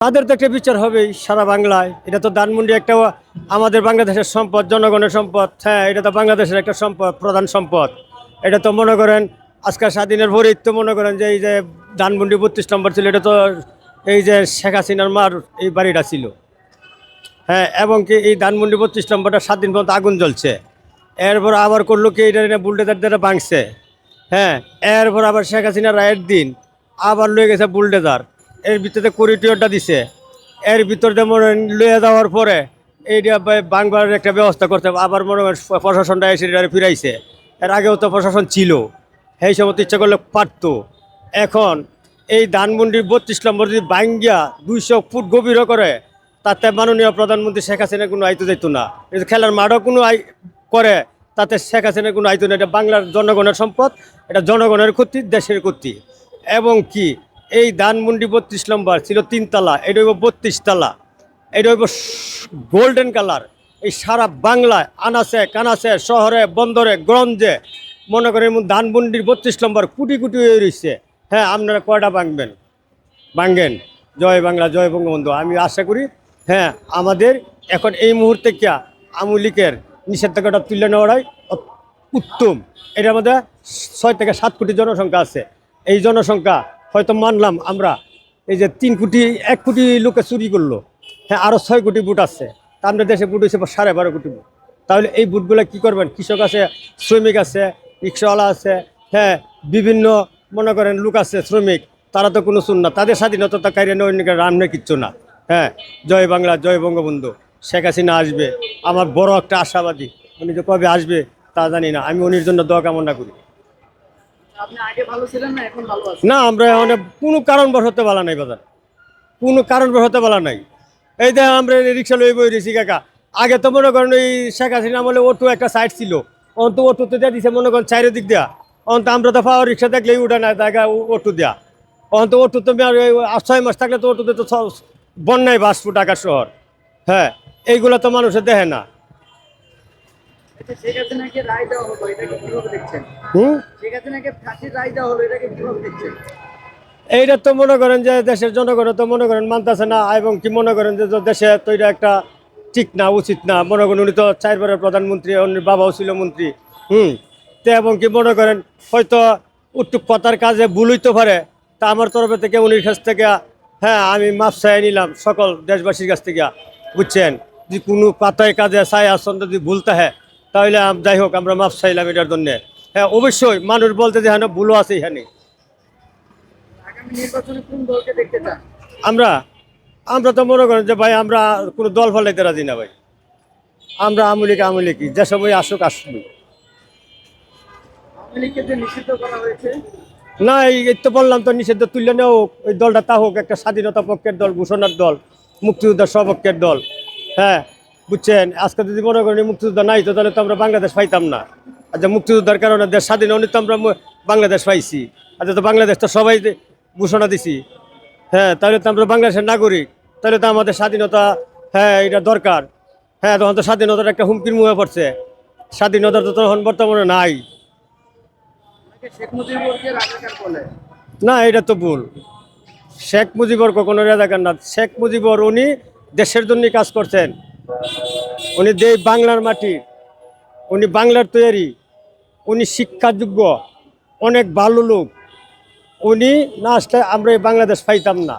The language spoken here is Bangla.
তাদের তো একটা বিচার হবেই সারা বাংলায়। এটা তো ধানমন্ডি একটা আমাদের বাংলাদেশের সম্পদ, জনগণের সম্পদ। হ্যাঁ এটা তো বাংলাদেশের একটা সম্পদ, প্রধান সম্পদ। এটা তো মনে করেন আজকাল স্বাধীনের ভোরেই তো মনে করেন যে এই যে ধানমন্ডি বত্রিশ নম্বর ছিল, এটা তো এই যে শেখ হাসিনার মার এই বাড়িটা ছিল। হ্যাঁ এবং কি এই ধানমন্ডি বত্রিশ নম্বরটা সাত দিন পর্যন্ত আগুন জ্বলছে। এরপর আবার করল কি, এটা বুলডেজার দ্বারা ভাঙছে। হ্যাঁ এরপর আবার শেখ হাসিনা রায়ের দিন আবার লয়ে গেছে বুলডেজার। এর ভিতরে করিডোরটা দিছে। এর ভিতর মনে হয় লয়ে যাওয়ার পরে এইটা বাংলার একটা ব্যবস্থা করতে আবার মনে হয় প্রশাসনটা এসে ফিরাইছে। এর আগেও তো প্রশাসন ছিল। সেই সময় ইচ্ছা করলে পারতো। এখন এই ধানমন্ডির বত্রিশ নম্বর যদি বাঙ্গিয়া দুইশো ফুট গভীর করে, তাতে মাননীয় প্রধানমন্ত্রী শেখ হাসিনা কোনো আইতে যেত না। খেলার মাঠও কোনো আই করে, তাতে শেখ হাসিনা কোনো আইতো না এটা বাংলার জনগণের সম্পদ, এটা জনগণের ক্ষতি, দেশের ক্ষতি। এবং কি এই ধানমন্ডি বত্রিশ নম্বর ছিল তিনতলা, এটা হইব বত্রিশ তলা এটা হইব গোল্ডেন কালার এই সারা বাংলায়, আনাসে, কানাসে, শহরে, বন্দরে, গঞ্জে, মনে করেন ধানমন্ডির বত্রিশ নম্বর কোটি কোটি হয়ে রয়েছে হ্যাঁ আপনারা কয়টা ভাঙবেন? ভাঙ্গেন জয় বাংলা, জয় বঙ্গবন্ধু। আমি আশা করি হ্যাঁ আমাদের এখন এই মুহূর্তে কিয়া আমুলিকের নিষেধাজ্ঞাটা তুলে নেওয়াটাই উত্তম। এটার মধ্যে ছয় থেকে সাত কোটি জনসংখ্যা আছে। এই জনসংখ্যা হয়তো মানলাম আমরা, এই যে তিন কোটি, এক কোটি লোকে চুরি করল হ্যাঁ আরও ছয় কোটি বুট আছে, তা আমাদের দেশে বুট হয়েছে সাড়ে বারো কোটি বুট তাহলে এই বুটগুলো কি করবেন? কৃষক আছে, শ্রমিক আছে, রিক্সাওয়ালা আছে হ্যাঁ বিভিন্ন মনে করেন লোক আছে, শ্রমিক, তারা তো কোনো শুন না, তাদের স্বাধীনতা তো কারিয়ে অন্য রান্না কিচ্ছু না হ্যাঁ জয় বাংলা, জয় বঙ্গবন্ধু, শেখ হাসিনা আসবে, আমার বড় একটা আশাবাদী, উনি যে কবে আসবে তা জানি না, আমি উনির জন্য দোয়া কামনা করি আপনি আগে ভালো ছিলেন না, এখন আমরা মানে কোনো কারণবশ হতে বলা নাই বাজার। কোনো কারণবশ হতে বলা নাই। এই যে আমরা রিক্সা লই বই রয়েছি, কাকা। আগে তো মনে করেন ওই শেখ হাসিনা আমলে অটো একটা সাইড ছিল। অন্ত অটোতে দিয়ে দিছে, মনে করেন চাইরের দিক দেয়া। অন্ত আমরা তো পাওয়ার রিক্সা দেখলেই উঠে না, দেখা অটো দেয়া। অন্ত অটো তো ছয় মাস থাকলে তো অটোতে তো বন্যায় বাসপু ঢাকা শহর। হ্যাঁ এইগুলো তো মানুষের দেখে না। এইটা তো মনে করেন যে দেশের জনগণ তো মনে করেন মানতেছে না এবং কি মনে করেন যে দেশে তো এটা একটা ঠিক না উচিত না। মনে করেন উনি তো চারবারের প্রধানমন্ত্রী উনি বাবাও ছিল মন্ত্রী। হুম? তো এবং কি মনে করেন হয়তো একটু কথার কাজে ভুল হইতে পারে তা আমার তরফে থেকে উনির কাছ থেকে হ্যাঁ আমি মাপ চাই নিলাম সকল দেশবাসীর কাছ থেকে বুঝছেন? যে কোনো পাতায় কাজে চাই আসন যদি ভুলতে থাকে তাহলে যাই হোক আমরা মাপ চাইলাম এটার জন্যে। হ্যাঁ অবশ্যই মানুষ বলতে যে হ্যাঁ ভুলও আছে এখানে। আমরা আমরা তো মনে করেন যে ভাই আমরা কোনো দল ফলাইতে রাজি না ভাই। আমরা আমলিক আমলিকি যে সময় আসুক হয়েছে না এই তো বললাম তো নিষিদ্ধ তুললে নেও ওই দলটা তা হোক একটা স্বাধীনতা পক্ষের দল ঘোষণার দল মুক্তিযোদ্ধার সপক্ষের দল। হ্যাঁ বুঝছেন? আজকে যদি মনে করেন মুক্তিযোদ্ধা নাই তো তাহলে তো আমরা বাংলাদেশ পাইতাম না। আচ্ছা মুক্তিযোদ্ধার কারণে দেশ স্বাধীন হলে তো আমরা বাংলাদেশ পাইছি। আচ্ছা তো বাংলাদেশ তো সবাই ঘোষণা দিছি। হ্যাঁ তাহলে তো আমরা বাংলাদেশের নাগরিক। তাহলে তো আমাদের স্বাধীনতা হ্যাঁ এটা দরকার। হ্যাঁ তখন তো স্বাধীনতার একটা হুমকির মুখে পড়ছে। স্বাধীনতা তো তখন বর্তমানে নাই। শেখ মুজিবুরকে বলে? না এটা তো ভুল। শেখ মুজিবর কখনো রাজাকার না। শেখ মুজিবর উনি দেশের জন্য কাজ করছেন। উনি দেই বাংলার মাটি, উনি বাংলার তৈরি, উনি শিক্ষাযোগ্য, অনেক ভালো লোক। উনি না আসলে আমরা এই বাংলাদেশ পাইতাম না।